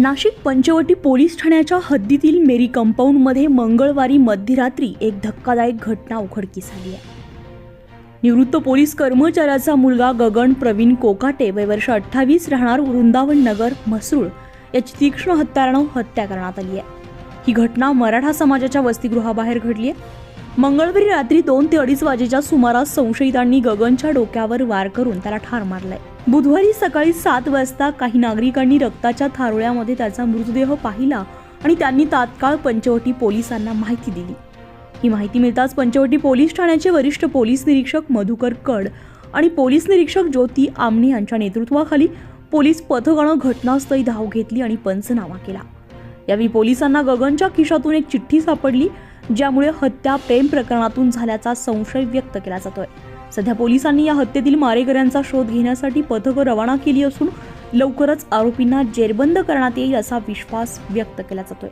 Nashik Panchavati police ठाण्याच्या हद्दीतील मेरी कंपाऊंडमध्ये मंगळवारी मध्यरात्री एक धक्कादायक घटना उघडकीस आली आहे. निवृत्त पोलीस कर्मचाऱ्याचा मुलगा गगन प्रवीण कोकाटे वय वर्ष अठ्ठावीस राहणार वृंदावन नगर म्हसरूळ याची तीक्ष्ण हत्यारानं हत्या करण्यात आली आहे. ही घटना मराठा समाजाच्या वसतिगृहाबाहेर घडली आहे. मंगळवारी रात्री दोन ते अडीच वाजेच्या सुमारास संशयितांनी गगनच्या डोक्यावर वार करून त्याला ठार मारलाय. बुधवारी सकाळी सात वाजता काही नागरिकांनी रक्ताच्या थारोळ्यामध्ये त्याचा मृतदेह पाहिला आणि त्यांनी तात्काळ पंचवटी पोलिसांना माहिती दिली. ही माहिती मिळताच पंचवटी पोलीस ठाण्याचे वरिष्ठ पोलीस निरीक्षक मधुकर कड आणि पोलीस निरीक्षक ज्योती आमणे यांच्या नेतृत्वाखाली पोलीस पथकानं घटनास्थळी धाव घेतली आणि पंचनामा केला. यावेळी पोलिसांना गगनच्या खिशातून एक चिठ्ठी सापडली ज्यामुळे हत्या प्रेम प्रकरणातून झाल्याचा संशय व्यक्त केला जातोय. सध्या पोलिसांनी या हत्येतील मारेकऱ्यांचा शोध घेण्यासाठी पथकं रवाना केली असून लवकरच आरोपींना जेरबंद करण्यात येईल असा विश्वास व्यक्त केला जातोय.